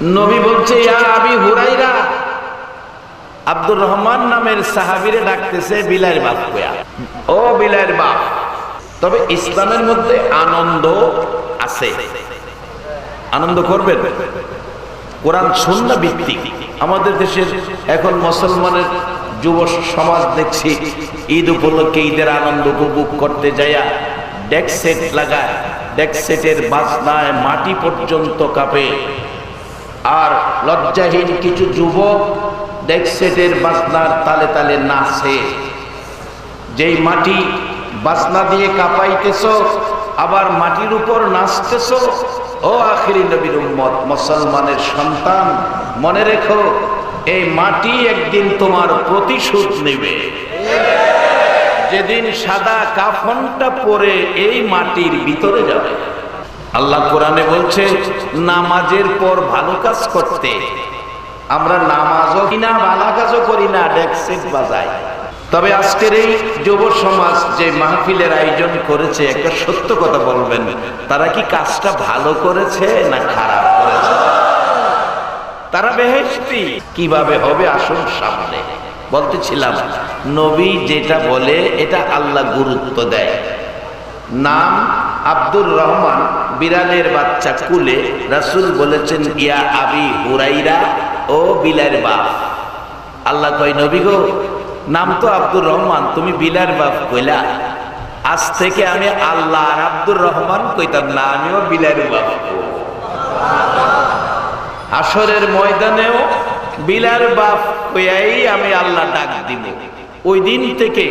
নবী বলছে আব্দুর রহমান নামের সাহাবিরে ডাকতেছে বিলাইয়ের বাপ কয়া ও বিলাইয়ের বাপ, তবে ইসলামের মধ্যে আনন্দ আছে। আনন্দ করবেন? কোরআন শূন্য ভিত্তিক। আমাদের দেশের এখন মুসলমানের যুব সমাজ দেখছি, ঈদ উপলক্ষে ঈদের আনন্দ উপভোগ করতে যাইয়া ডেক সেট লাগায় ডেক সেটের বাজনায় মাটি পর্যন্ত কাঁপে। আর লজ্জাহীন কিছু যুবক ডেক সেটের বাজনার তালে তালে নাচে। যেই মাটি বাসনা দিয়ে কাঁপাইতেছ, আবার মাটির উপর নাচতেছ, ও আখিরি নবীর উম্মত, মুসলমানের সন্তান, মনে রেখো, এই মাটি একদিন তোমার প্রতিশোধ নেবে। যেদিন সাদা কাফনটা পরে এই মাটির ভিতরে যাবে। আল্লাহ কোরআনে বলছে, নামাজের পর ভালো কাজ করতে। আমরা নামাজও কিনা ভালো কাজও করি না ডেক্সেট বাজাই। তবে আজকের এই যুব সমাজ যে মাহফিলের আয়োজন করেছে, একটা সত্য কথা বলবেন, তারা কি কাজটা ভালো করেছে না খারাপ করেছে? তারা বেহেশতি। কীভাবে হবে? আসুন সামনে। বলতেছিলাম, নবী যেটা বলে, এটা আল্লাহ গুরুত্ব দেয়। নাম আব্দুর রহমান। বিড়ালের বাচ্চা কুলে রাসুল বলেছেন, ইয়া আবি হুরাইরা, ও বিলার বাপ। আল্লাহ কয়, নবী গো, নাম তো আব্দুর রহমান, তুমি বিলার বাপ কইলা। আজ থেকে আমি আল্লাহ আর আব্দুর রহমান কইতাম, না, আমিও বিলার বাপ আসরের ময়দানেও বিলার বাপ কইয়াই আমি আল্লাহ ডাক দিব। ওই দিন থেকে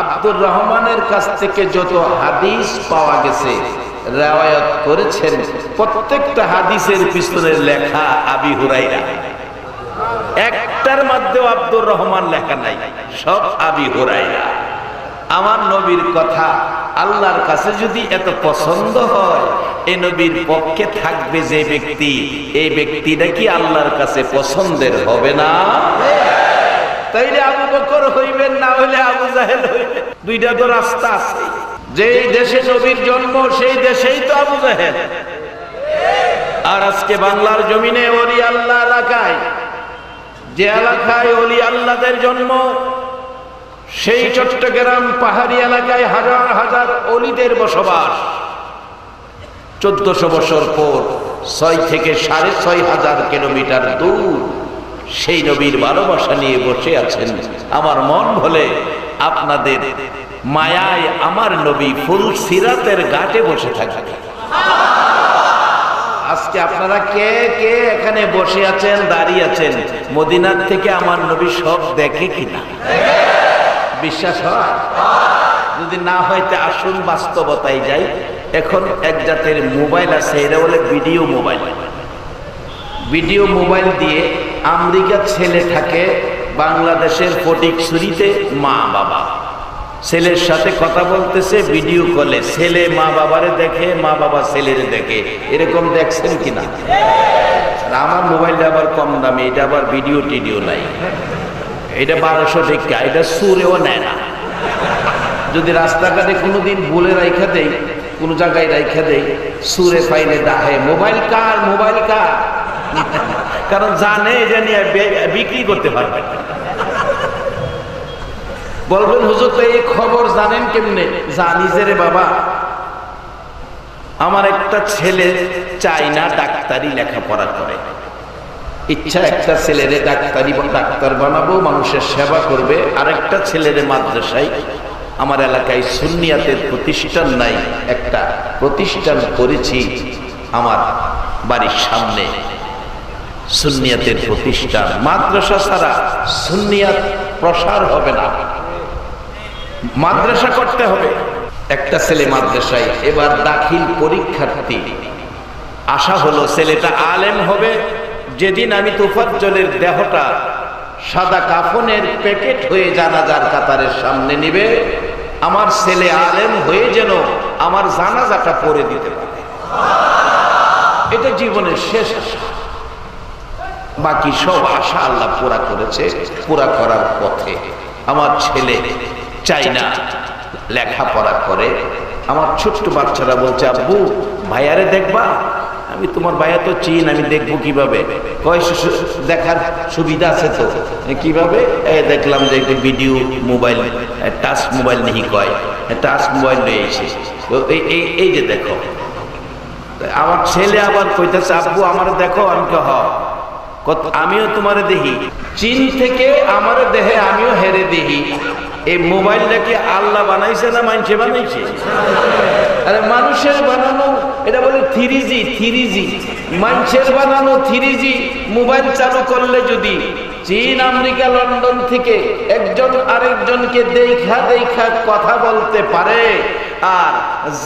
আব্দুর রহমানের কাছ থেকে যত হাদিস পাওয়া গেছে রেওয়ায়ত করেছেন প্রত্যেকটা হাদিসের পিছনের লেখা আবি হুরাইরা। একটার মধ্যেও আব্দুর রহমান লেখা নাই, সব আবি হুরাইরা। আমার নবীর কথা আল্লাহর কাছে যদি এত পছন্দ হয়, এ নবীর পক্ষে থাকবে যে ব্যক্তি এই ব্যক্তিটা কি আল্লাহর কাছে পছন্দের হবে না? তাইলে আবু বকর হইবেন, না হইলে আবু জাহেল হইবেন। দুইটা তো রাস্তা আছে। যেই দেশে নবীর জন্ম, সেই দেশেই তো আবু জাহেল। আর আজকে বাংলার জমিনে অলি আল্লাহ এলাকায়, যে এলাকায় অলি আল্লাদের জন্ম, সেই চট্টগ্রাম পাহাড়ি এলাকায় হাজার হাজার অলিদের বসবাস। চোদ্দশো বছর পর ছয় থেকে সাড়ে ছয় হাজার কিলোমিটার দূর সেই নবীর ভালোবাসা নিয়ে বসে আছেন। আমার মন বলে আপনাদের মায়ায় আমার নবী ফুল সিরাতের ঘাটে বসে থাকে আজকে আপনারা কে কে এখানে বসে আছেন, দাঁড়িয়ে আছেন? মদিনার থেকে আমার নবী সব দেখে কিনা? বিশ্বাস হয়? যদি না হয়তো আসুন বাস্তবতায় যাই। এখন এক জাতের মোবাইল আছে এটা বলে ভিডিও মোবাইল। ভিডিও মোবাইল দিয়ে আমেরিকার ছেলে থাকে, বাংলাদেশের ফটিকছুরিতে মা বাবা ছেলের সাথে কথা বলতেছে ভিডিও কলে। ছেলে মা বাবারে দেখে, মা বাবা ছেলের দেখে। এরকম দেখছেন কিনা? আমার মোবাইলটা আবার কম দামি, এটা আবার ভিডিও টিডিও নাই। এটা বারোশো টিকা, এটা সুরেও নেয় না। যদি রাস্তাঘাটে কোনোদিন বলে রাইখা দেই, কোনো জায়গায় রাইখা দেই, সুরে পাইলে ডাহে মোবাইল কার মোবাইল কার? কারণ জানে নিয়ে বিক্রি করতে পারবে। বলবেন, হুজুর, তো এই খবর জানেন কেমনে? জানি যে রে বাবা। আমার একটা ছেলে চাই না ডাক্তারি লেখাপড়া করে। ইচ্ছা একটা ছেলেরে ডাক্তারি ডাক্তার বানাবো, মানুষের সেবা করবে। আর আরেকটা ছেলেরে মাদ্রাসায়। আমার এলাকায় সুন্নিয়াতের প্রতিষ্ঠান নাই, একটা প্রতিষ্ঠান করেছি আমার বাড়ির সামনে। সুন্নিয়াতের প্রতিষ্ঠান। মাদ্রাসা ছাড়া সুন্নিয়াত প্রসার হবে না। মাদ্রাসা করতে হবে। একটা ছেলে মাদ্রাসায়, এবার দাখিল পরীক্ষার্থী। আশা হলো ছেলেটা আলেম হবে। যেদিন আমি তুফাজ্জলের দেহটা সাদা কাফনের প্যাকেট হয়ে জানাজার কাতারের সামনে নিবে, আমার ছেলে আলেম হয়ে যেন আমার জানাজাটা পরে দিতে পারে। এটা জীবনের শেষ আশা। বাকি সব আশা আল্লাহ পুরা করেছে, পুরা করার পথে। আমার ছেলে চাই না। লেখাপড়া করে। আমার ছোট্ট বাচ্চারা বলছে, আব্বু, ভাইয়ারে দেখবা? আমি তোমার ভাইয়া তো চিন, আমি দেখব কীভাবে? দেখার সুবিধা আছে তো? কীভাবে? দেখলাম যে ভিডিও মোবাইল টাচ মোবাইল নেই কয়। টাচ মোবাইল নিয়ে তো এই- এই যে দেখো। আমার ছেলে আবার কইতেছে, আব্বু, আমার দেখো, আমি হ। আমিও তোমারে দেখি চীন থেকে আমার দেহে, আমিও হেরে দেখি এই মোবাইলটা কি আল্লাহ বানাইছে না মানুষে বানাইছে? আরে মানুষের বানানো, এটা বলে থ্রি জি থ্রি জি মানুষের বানানো থ্রি জি মোবাইল চালু করলে যদি চীন, আমেরিকা, লন্ডন থেকে একজন আরেকজনকে দেখা দেখা কথা বলতে পারে, আর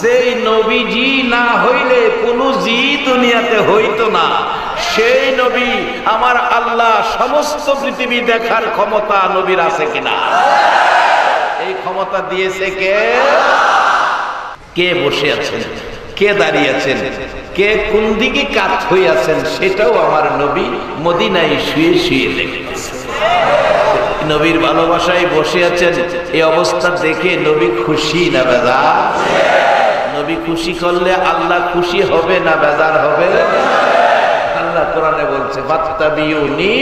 যেই নবীজি না হইলে কোন জি দুনিয়াতে হইতো না। সেই নবী আমার আল্লাহ সমস্ত পৃথিবী দেখার ক্ষমতা নবীর আছে কিনা? ক্ষমতা দিয়েছে কে? কে বসে আছেন? কে দাঁড়িয়ে আছেন? কে কোন দিকে কাজ হয়ে আছেন? সেটাও আমার নবী মদিনায় শুয়ে শুয়ে নবীর ভালোবাসায় বসে আছেন, এই অবস্থা দেখে নবী খুশি না বেজার? নবী খুশি করলে আল্লাহ খুশি হবে না বেজার হবে? আল্লাহ কোরআনে বলছে, বাত্তাবিউনি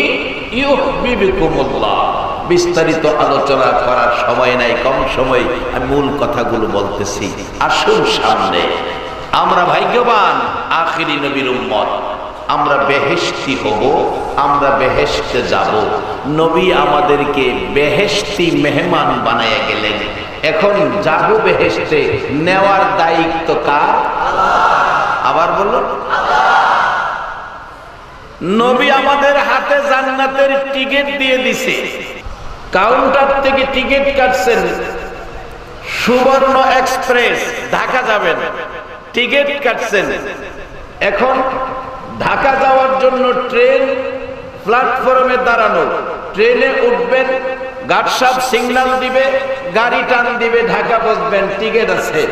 ইউহবিবিকুমুল্লাহ। বিস্তারিত আলোচনা করার সময় নাই, কম সময় আমি মূল কথাগুলো বলতেছি। আসুন সামনে। আমরা ভাগ্যবান আখিরি নবীর উম্মত। আমরা বেহেশতি হব, আমরা বেহেশতে যাব। নবী আমাদেরকে বেহেশতি মেহমান বানাইয়া গেলেন। এখন যাব বেহেশতে, নেওয়ার দায়িত্ব কার? আবার বলুন। নবী আমাদের হাতে জান্নাতের টিকিট দিয়ে দিছে। কাউন্টার থেকে টিকিট কাটছেন সুবর্ণ এক্সপ্রেস, ঢাকা যাবেন। টিকিট কাটছেন। এখন ঢাকা যাওয়ার জন্য ট্রেন প্ল্যাটফর্মে দাঁড়ানো। ট্রেনে উঠবেন গার্ড সাহেব সিগন্যাল দিবে, গাড়ি টান দিবে, ঢাকা বসবেন, টিকিট আছে।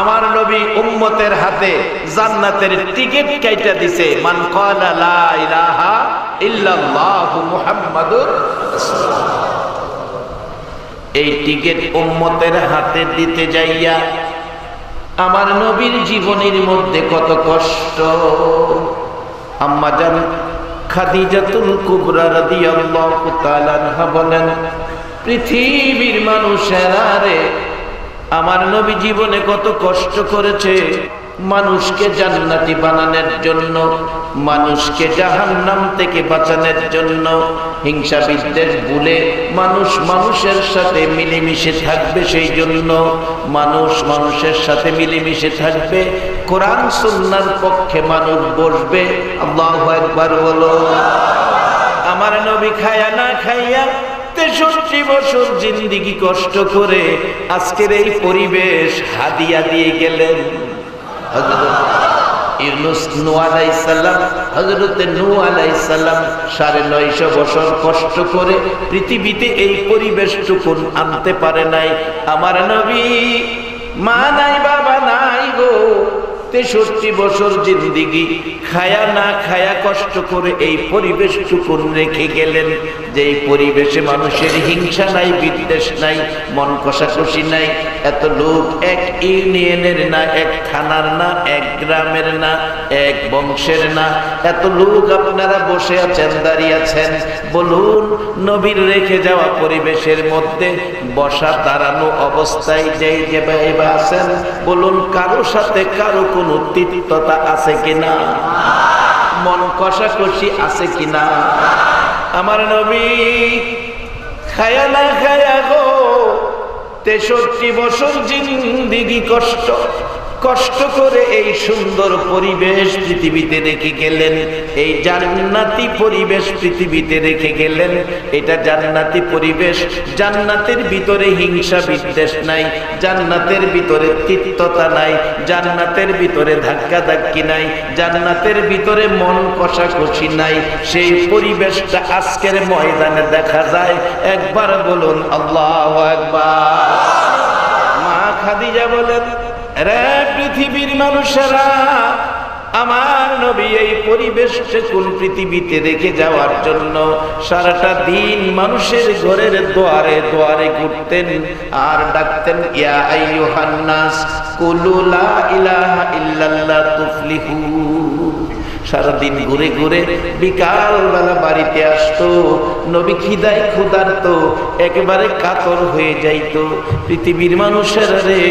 আমার নবী উম্মতের হাতে জান্নাতের টিকিট কাইটা দিছে। মান ক্বালা লা ইলাহা ইল্লাল্লাহু মুহাম্মাদুর রাসূলুল্লাহ। এই টিকিট উম্মতের হাতে দিতে যাইয়া আমার নবীর জীবনের মধ্যে কত কষ্ট। আম্মা জান খাদিজাতুল কুবরা রাদিয়াল্লাহু তাআলা বলেন, পৃথিবীর মানুষেরা রে, আমার নবী জীবনে কত কষ্ট করেছে। মানুষকে জান্নাতি বানানোর জন্য, মানুষকে জাহান্নাম থেকে বাঁচানোর জন্য। হিংসা বিদ্বেষ ভুলে মানুষ মানুষের সাথে মিলেমিশে থাকবে সেই জন্য। মানুষ মানুষের সাথে মিলেমিশে থাকবে। কোরআন সুন্নার পক্ষে মানুষ বসবে। আল্লাহ একবার বলো। আমার নবী খায়া না খাইয়া তেষট্টি বছর জিন্দিগি কষ্ট করে আজকের এই পরিবেশ হাদিয়া দিয়ে গেলেন। সাড়ে নয়শো বছর কষ্ট করে পৃথিবীতে এই আনতে পারে নাই। আমার নবী মা নাই, বাবা নাই গো। তেষট্টি বছর জিন্দিগি, খায়া না খায়া কষ্ট করে এই পরিবেশটুকু রেখে গেলেন। যে পরিবেশে মানুষের হিংসা নাই, বিদ্বেষ নাই, মন কষাকষি নাই, এত লোক এক ইউনিয়নের না, এক থানার না, এক গ্রামের না, এক বংশের না। এত লোক আপনারা বসে আছেন, দাঁড়িয়ে আছেন, বলুন, নবীর রেখে যাওয়া পরিবেশের মধ্যে বসা দাঁড়ানো অবস্থায় যেই যে আছেন, বলুন, কারও সাথে কারও কোনো তিক্ততা আছে কিনা? মন কষাকষি আছে কিনা? আমার নবী খায়া না খায়া গো তেষট্টি বছর জিন্দিগি কষ্ট। কষ্ট করে এই সুন্দর পরিবেশ পৃথিবীতে রেখে গেলেন। এই জান্নাতি পরিবেশ পৃথিবীতে রেখে গেলেন। এটা জান্নাতি পরিবেশ, জান্নাতের ভিতরে হিংসা বিদ্বেষ নাই, জান্নাতের ভিতরে তিক্ততা নাই, জান্নাতের ভিতরে ধাক্কা ধাক্কি নাই, জান্নাতের ভিতরে মন কষাকষি নাই। সেই পরিবেশটা আজকের ময়দানে দেখা যায়। একবার বলুন, আল্লাহ একবার মা খাদিজা বলেন রে পৃথিবীর মানুষেরা, আমার নবী এই পরিবেশে কোন পৃথিবীতে রেখে যাওয়ার জন্য সারাটা দিন মানুষের ঘরের দোয়ারে দোয়ারে ঘুরতেন আর ডাকতেন সারাদিন ঘুরে ঘুরে বিকাল বেলা বাড়িতে আসতো, নবী খিদায় ক্ষুধার্ত, একেবারে কাতর হয়ে যাইতো। পৃথিবীর মানুষের রে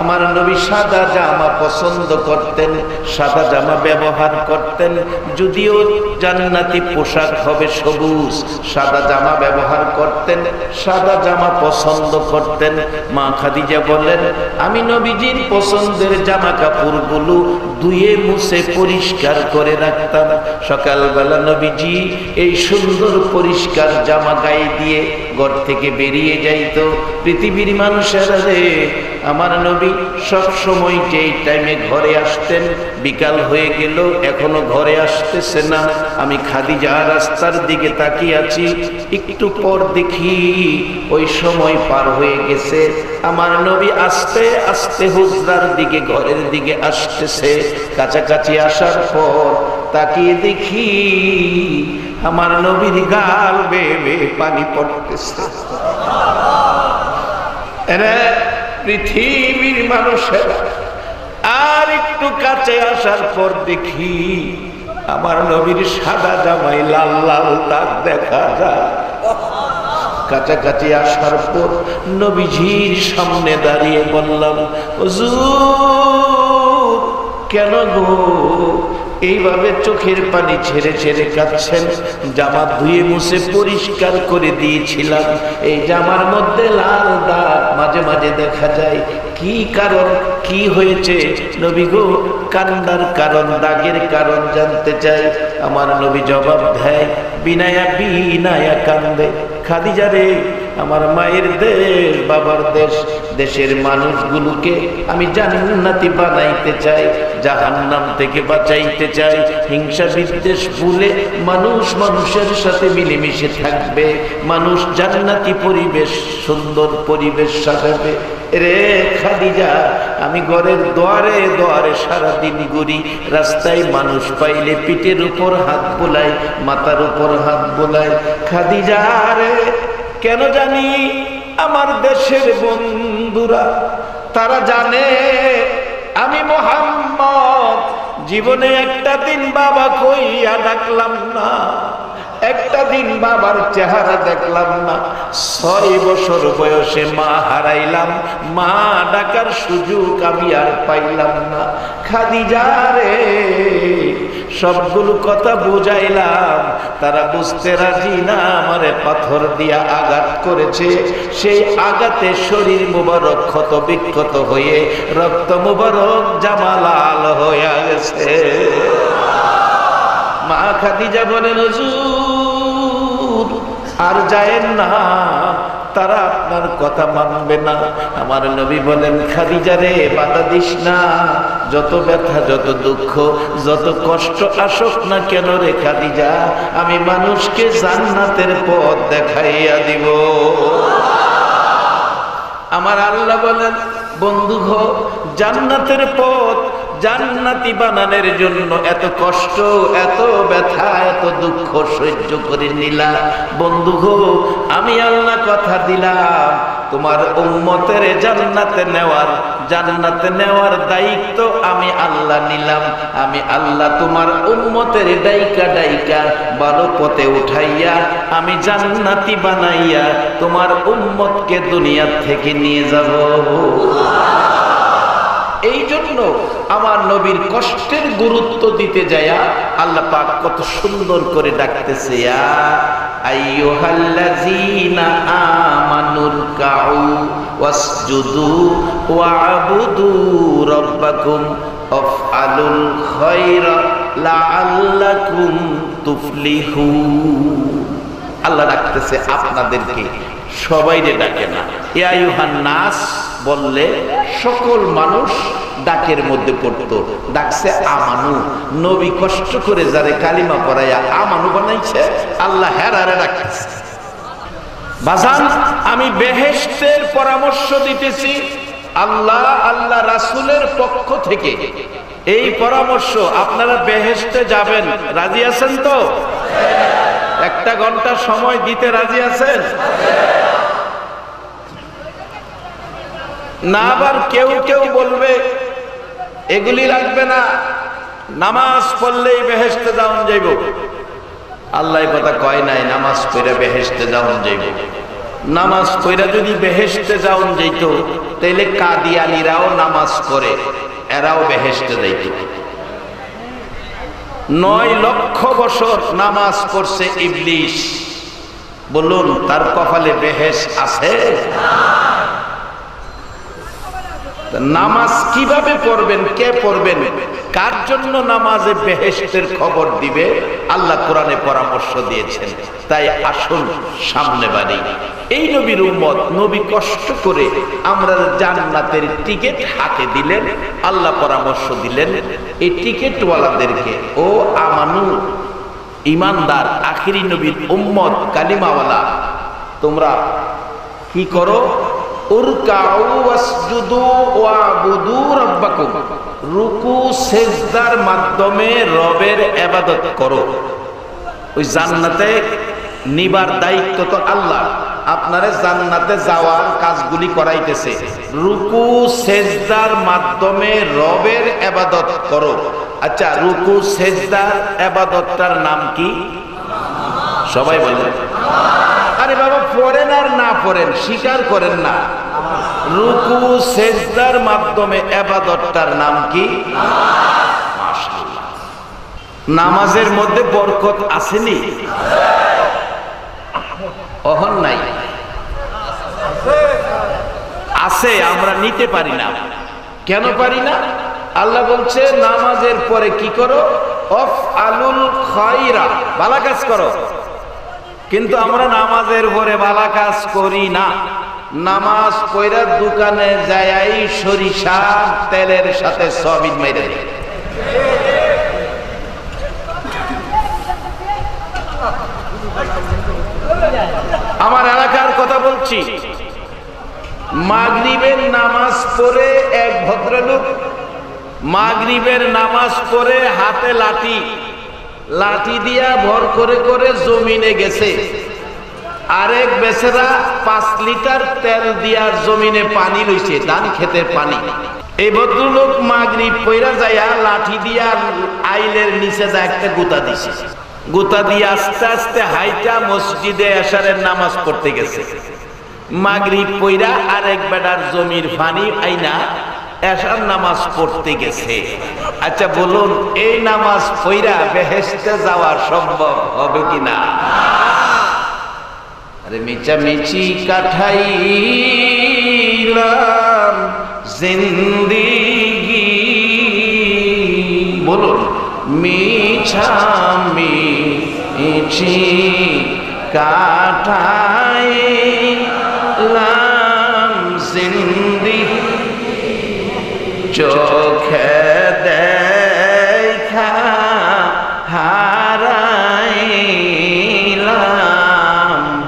আমার নবী সাদা জামা পছন্দ করতেন, সাদা জামা ব্যবহার করতেন। যদিও জান্নাতি পোশাক হবে সবুজ, সাদা জামা ব্যবহার করতেন, সাদা জামা পছন্দ করতেন। মা খাদিজা বলেন আমি নবীজির পছন্দের জামা কাপড়গুলো ধুয়ে মুছে পরিষ্কার করে রাখতাম। সকালবেলা নবীজি এই সুন্দর পরিষ্কার জামা গায়ে দিয়ে ঘর থেকে বেরিয়ে যাইতো। পৃথিবীর মানুষেরা রে, আমার নবী সব সময় যেই টাইমে ঘরে আসতেন, বিকাল হয়ে গেল, এখনও ঘরে আসতেছে না। আমি খাদিজা রাস্তার দিকে তাকিয়ে আছি, একটু পর দেখি ওই সময় পার হয়ে গেছে। আমার নবী আস্তে আস্তে হুজরার দিকে, ঘরের দিকে আসতেছে। কাছাকাছি আসার পর তাকিয়ে দেখি আমার নবীর গাল বেয়ে পানি পড়তেছে। পৃথিবীর মানুষেরা আর একটু কাছে আসার পর দেখি আমার নবীর সাদা জামাই, লাল লাল দাগ দেখা যায়। কাছাকাছি আসার পর নবীজির সামনে দাঁড়িয়ে বললাম কেন গো? এইভাবে চোখের পানি ছেড়ে ছেড়ে কাঁদছেন। জামা ধুয়ে মুছে পরিষ্কার করে দিয়েছিলাম। এই জামার মধ্যে লাল দাগ মাঝে মাঝে দেখা যায়। কি কারণ, কি হয়েছে? নবী গো, কান্নার কারণ, দাগের কারণ জানতে চাই। আমার নবী জবাব দেয়, বিনায়া বিনায়া কান্দে। খাদিজা রে আমার মায়ের দেশ, বাবার দেশ, দেশের মানুষগুলোকে আমি জান্নাতি বানাইতে চাই, জাহান্নাম থেকে বাঁচাইতে চাই। হিংসা বিদ্বেষ ভুলে মানুষ মানুষের সাথে মিলেমিশে থাকবে, মানুষ জান্নাতি পরিবেশ, সুন্দর পরিবেশ সাজাবে। রে খাদিজা, আমি ঘরের দোয়ারে দোয়ারে সারাদিন ঘুরি, রাস্তায় মানুষ পাইলে পিঠের উপর হাত বোলাই, মাথার উপর হাত বোলাই। খাদিজা রে কেন জানি আমার দেশের বন্ধুরা, তারা জানে আমি মোহাম্মদ। জীবনে একটা দিন বাবা কইয়া ডাকলাম না, একটা দিন বাবার চেহারা দেখলাম না। ছয় বছর বয়সে মা হারাইলাম, মা ডাকার সুযোগ আমি আর পাইলাম না। খাদিজা রে সবগুলো কথা বুঝাইলাম। তারা বুঝতে রাজি না, আমারে পাথর দিয়া আঘাত করেছে। সেই আঘাতে শরীর মুবারক, ক্ষত বিক্ষত হয়ে রক্ত মুবারক জামালাল হয়ে গেছে। মা খাদিজা হুজুর, আর যায়েন না। তারা আপনার কথা মানবে না। আমার নবী বলেন, খাদিজা রে, বাধা দিস না। যত ব্যথা, যত দুঃখ, যত কষ্ট আসুক না কেন রে খাদিজা, আমি মানুষকে জান্নাতের পথ দেখাইয়া দিব। আমার আল্লাহ বলেন, বন্ধু জান্নাতের পথ জান্নাতি বানানোর জন্য এত কষ্ট, এত ব্যথা, এত দুঃখ সহ্য করে নিলা। বন্ধু গো, আমি আল্লাহ কথা দিলাম, তোমার উম্মতের জান্নাতে নেওয়ার জান্নাতে নেওয়ার দায়িত্ব আমি আল্লাহ নিলাম। আমি আল্লাহ তোমার উম্মতের ডাইকা ডাইকা ভালো পথে উঠাইয়া, আমি জান্নাতি বানাইয়া তোমার উম্মতকে দুনিয়ার থেকে নিয়ে যাব। এই জন্য আমার নবীর কষ্টের গুরুত্ব দিতে যায়া আল্লাহ পাক কত সুন্দর করে ডাকতেছে, ইয়া আইয়ুহাল্লাযীনা আমানুর কাউ ওয়াসজুদু ওয়াবুদু রাব্বাকুম আফআলুল খায়রা লাআল্লাকুম তুফলিহুন। আল্লাহ ডাকতেছে আপনাদেরকে, সবাইরে ডাকে না। ইয়ায়ুহান নাস। বললে, সকল মানুষ ডাকের মধ্যে পড়তো। ডাকছে আমানু। নবী কষ্ট করে যারে কালিমা পড়াইয়া আমানু বানাইছে, আল্লাহ হেরারে ডাকতেছে। বাজান, আমি বেহেশতের পরামর্শ দিতেছি, আল্লাহ আল্লাহ রাসূলের পক্ষ থেকে। এই পরামর্শ, আপনারা বেহেশতে যাবেন। রাজি আছেন তো? একটা ঘণ্টা সময় দিতে রাজি আছেন? না আবার কেউ কেউ বলবে, এগুলি লাগবে না, নামাজ পড়লেই বেহেস্তে যাওন যাইব। আল্লাহ কথা কয় নাই, নামাজ পড়ে বেহেস্তে যাওন যাইব। নামাজ পড়া যদি বেহেস্তে যাওন যাইত, তাইলে কাদিয়ানিরাও নামাজ পড়ে, এরাও বেহেস্তে যাইত। নয় লক্ষ বছর নামাজ পড়ছে ইবলিশ। বলুন, তার কপালে বেহেস আছে? তা নামাজ কীভাবে পড়বেন, কে পড়বেন, কার জন্য নামাজে বেহেস্তের খবর দিবে, আল্লাহ কোরআনে পরামর্শ দিয়েছেন। তাই আসুন সামনে বাড়ি। এই নবীর উম্মত, নবী কষ্ট করে আমরা জান্নাতের টিকিট হাতে দিলেন, আল্লাহ পরামর্শ দিলেন, এই টিকিটওয়ালাদেরকে, ও আমানু, ইমানদার, আখিরি নবীর উম্মত, কালিমাওয়ালা, তোমরা কি করো? রুকু, সেজদার মাধ্যমে রবের ইবাদত করো। ওই জান্নাতে নিবার দায়িত্ব তো আল্লাহ। আপনারে জান্নাতে যাওয়ার কাজগুলি করাইতেছে। রুকু, সেজদার মাধ্যমে রবের ইবাদত করো। আচ্ছা রুকু, সেজদার ইবাদতটার নাম কি? সবাই বলেন। আরে বাবা, পড়েন আর না পড়েন, স্বীকার করেন না। রুকু সেজদার মাধ্যমে এবাদতটার নাম কি? নামাজের মধ্যে বরকত আসেনি? অহন নাই। আছে, আমরা নিতে পারি না। কেন পারি না? আল্লাহ বলছে, নামাজের পরে কি করো? অফ আলুল খাইরা ভালো কাজ করো। কিন্তু আমরা নামাজের পরে বালা কাজ করি না। নামাজ পয়রার দোকানে যাই সরিষা তেলের সাথে সবিন মেরে আমার এলাকার কথা বলছি। মাগরিবের নামাজ পড়ে এক ভদ্রলোক, মাগরিবের নামাজ পড়ে হাতে লাঠি। লাঠি দিয়া ভর করে করে জমিনে গেছে। আরেক বেচারা পাঁচ লিটার তেল দিয়ার জমিনে পানি লইছে, ধান খেতের পানি। এই ভদ্রলোক মাগরিব পইরা যাইয়া লাঠি দিয়া আইলের নিচে যা একটা গুতা দিছে। গুতা দিয়ে আস্তে আস্তে হাইটা মসজিদে এশারের নামাজ পড়তে গেছে। মাগরিব পইরা আরেক বেটার জমির পানি আইনা এশার নামাজ পড়তে গেছে। আচ্ছা বলুন, এই নামাজ পইরা বেহেস্তে যাওয়া সম্ভব হবে কিনা আরে মিচা মিচি কাঠাইলাম জিন্দিগি। বলুন মিছা মিছি কাঠাইলাম জিন্দিগি। চোখে দেখা হারাইলাম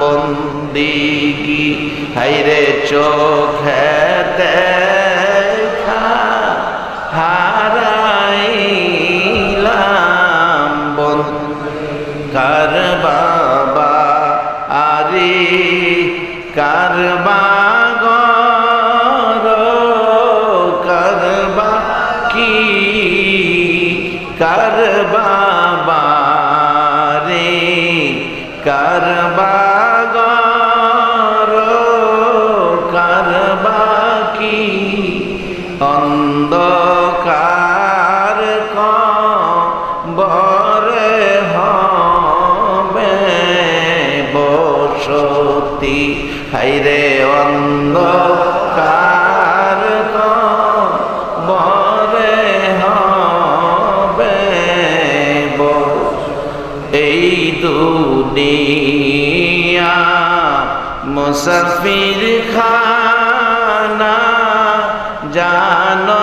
বন্দিগি। হাইরে চোখে দেখা হারাইলাম বন্দি কার বাবা আরে কার বাগর হাইরে অন্ধকার কবরে হবে এই দুনিয়া মুসাফির খানা জানো